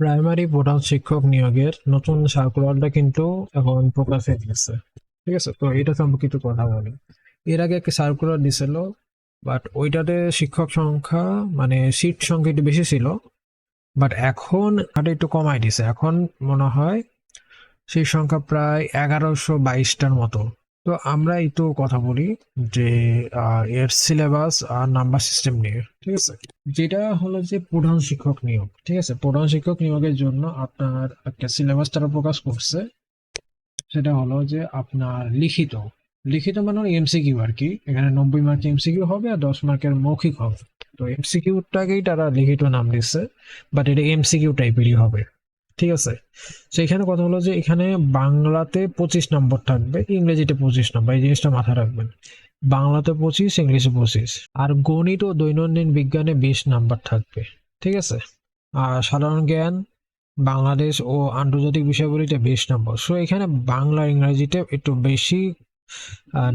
Primary প্রধান শিক্ষক নিয়োগের নতুন সার্কুলারটা কিন্তু এখন প্রকাশ হয়ে গেছে ঠিক আছে? তো এটা সম্পর্কে একটু কথা বলি। এর আগে একটা সার্কুলার দিছিল বাট ওইটাতে শিক্ষক সংখ্যা মানে সিট সংখ্যা একটু বেশি ছিল বাট এখন এটা একটু কমাই দিছে। এখন মনে হয় সেই সংখ্যা প্রায় এগারোশো বাইশটার মতো। তো আমরা একটু কথা বলি যে এর সিলেবাস আর নাম্বার সিস্টেম নিয়ে, ঠিক আছে? যেটা হলো যে প্রধান শিক্ষক নিয়োগ, ঠিক আছে? প্রধান শিক্ষক নিয়োগের জন্য আপনার একটা সিলেবাস তারা প্রকাশ করছে। সেটা হলো যে আপনার লিখিত লিখিত মানে এমসিকিউ আর কি। এখানে নব্বই মার্কের এমসিকিউ হবে আর দশ মার্কের মৌখিক হবে। তো এমসিকিউটাকেই তারা লিখিত নাম দিচ্ছে বাট এটা এমসিকিউ টাইপেরই হবে। ঠিক আছে? তো এখানে কথা হলো যে এখানে বাংলাতে পঁচিশ নম্বর থাকবে, ইংরেজিতে পঁচিশ নম্বর, এই জিনিসটা মাথায় রাখবেন। বাংলাতে পঁচিশ, ইংলিশে পঁচিশ। আর গণিত ও দৈনন্দিন বিজ্ঞানে বিশ নাম্বার থাকবে, ঠিক আছে? আর সাধারণ জ্ঞান, বাংলাদেশ ও আন্তর্জাতিক বিষয়গুলিতে বিশ নম্বর। সো এখানে বাংলা, ইংরেজিতে একটু বেশি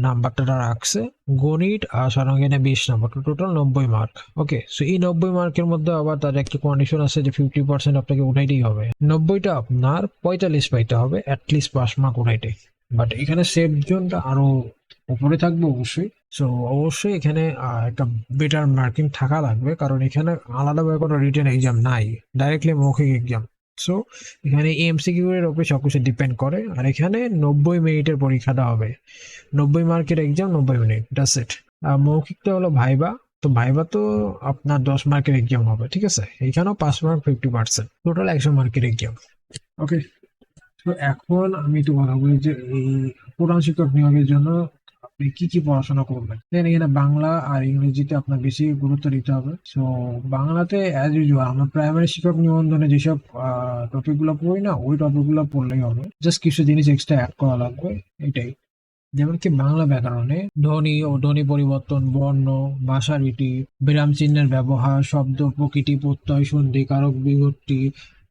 নাম্বারটা রাখছে। গণিত আর জ্ঞানে বিশ নাম্বার টোটাল নব্বই মার্ক ওকে সো এই নব্বই মার্কের মধ্যে আবার তার একটা কন্ডিশন আছে যে ফিফটি পার্সেন্ট আপনাকে উঠাইতেই হবে। নব্বইটা আপনার পঁয়তাল্লিশ পাইতে হবে অ্যাটলিস্ট পাস মার্ক উঠাইতে। বাট এখানে সেফ জোনটা আরও উপরে থাকবে অবশ্যই। সো অবশ্যই এখানে একটা বেটার মার্কিং থাকা লাগবে। কারণ এখানে আলাদাভাবে কোনো রিটেন এক্সাম নাই। ডাইরেক্টলি মৌখিক এক্সাম সো এখানে এমসিকিউ এর উপরে সবকিছু ডিপেন্ড করে। আর এখানে নব্বই মিনিটের পরীক্ষাটা হবে। নব্বই মার্কের এক্সাম নব্বই মিনিট। দ্যাটস ইট মৌখিকটা হলো ভাইবা। তো ভাইবা তো আপনার দশ মার্কের এক্সাম হবে, ঠিক আছে? এখানেও পাঁচ মার্ক ফিফটি পার্সেন্ট টোটাল একশো মার্কের এক্সাম ওকে তো এখন আমি একটু কথা বলি যে, এই প্রধান শিক্ষক নিয়োগের জন্য আপনি কি কি পড়াশোনা করবেন? দেন এখানে বাংলা আর ইংরেজিতে আপনার বেশি গুরুত্ব দিতে হবে। সো বাংলাতে অ্যাজ ইউজুয়াল আমরা প্রাইমারি শিক্ষক নিবন্ধনে যেসব টপিকগুলো পড়ি না, ওই টপিকগুলো পড়লেই হবে। জাস্ট কিছু জিনিস এক্সট্রা অ্যাড করা লাগবে, এটাই। যেমন কি বাংলা ব্যাকরণে ধ্বনি ও ধ্বনি পরিবর্তন, বর্ণ, ভাষা রীতি, বিরাম চিহ্নের ব্যবহার, শব্দ, প্রকৃতি, প্রত্যয়, সন্ধি, কারক বিভক্তি,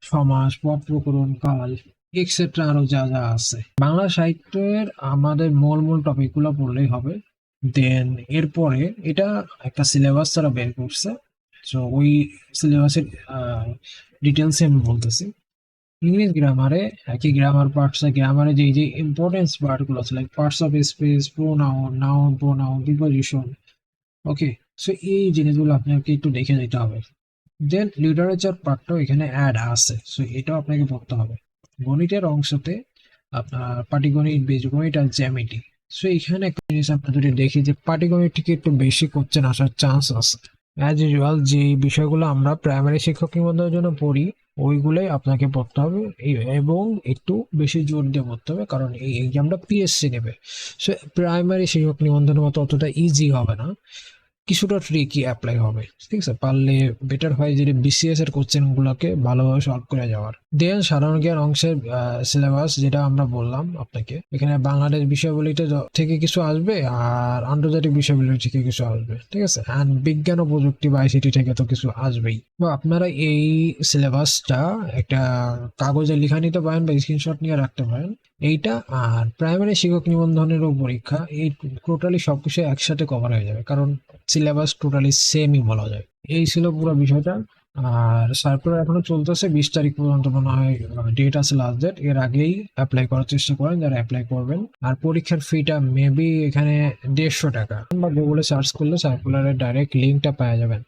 সমাস পদ প্রকরণ, কাল। এক্সেট্রা আরও যা যা আছে। বাংলা সাহিত্যের আমাদের মূল মূল টপিকগুলো পড়লেই হবে। দেন এরপরে এটা একটা সিলেবাস তারা বের করছে। তো ওই সিলেবাসের ডিটেলসে আমি বলতেছি। ইংলিশ গ্রামারে একই গ্রামার পার্টস গ্রামারে যে যে ইম্পর্টেন্স পার্টগুলো আছে like parts of speech pronoun noun pronoun preposition okay so এই জিনিসগুলো আপনাকে একটু দেখে যেতে হবে। দেন লিটারেচার পার্টটাও এখানে অ্যাড আছে। সো এটাও আপনাকে পড়তে হবে। গণিতের অংশতে আপনার পাটিগণিত বীজগণিত আর জ্যামিতি। সো এখানে একটা জিনিস আপনার যদি দেখি যে পাটিগণিত থেকে একটু বেশি কোশ্চেন আসার চান্স আছে। অ্যাজ ইউজুয়াল যে বিষয়গুলো আমরা প্রাইমারি শিক্ষক নিবন্ধনের জন্য পড়ি, ওইগুলোই আপনাকে পড়তে হবে। এবং একটু বেশি জোর দিয়ে পড়তে হবে, কারণ এই এক্সামটা পিএসসি নেবে। সো প্রাইমারি শিক্ষক নিবন্ধনের মতো অতটা ইজি হবে না। কিছুটা ট্রিকি অ্যাপ্লাই হবে, ঠিক আছে? পারলে বেটার হয় যে বিসিএস এর কোশ্চেন গুলোকে ভালোভাবে সলভ করে যাওয়ার। দেন সাধারণ জ্ঞান অংশের সিলেবাস যেটা আমরা বললাম আপনাকে, এখানে বাংলাদেশ বিষয়বলিতে য- থেকে কিছু আসবে আর আন্তর্জাতিক বিষয়বলি থেকে কিছু আসবে, ঠিক আছে? অ্যান্ড বিজ্ঞান ও প্রযুক্তি বা আইসিটি থেকে তো কিছু আসবেই। তো আপনারা এই সিলেবাসটা একটা কাগজে লেখা নিতে পারেন বা স্ক্রিনশট নিয়ে রাখতে পারেন। এইটা আর প্রাইমারি শিক্ষক নিবন্ধনেরও পরীক্ষা, এই টোটালি সবকিছু একসাথে কভার হয়ে যাবে। কারণ সিলেবাস টোটালি সেমই বলা যায়। এই ছিল পুরো বিষয়টা। আর সার্কুলার এখনও চলতেছে, বিশ তারিখ পর্যন্ত মনে হয় ডেট আছে লাস্ট ডেট এর আগেই অ্যাপ্লাই করার চেষ্টা করেন, যারা অ্যাপ্লাই করবেন। আর পরীক্ষার ফিটা মেবি এখানে দেড়শো টাকা। বা গুগলে সার্চ করলে সার্কুলারের ডাইরেক্ট লিঙ্কটা পাওয়া যাবেন।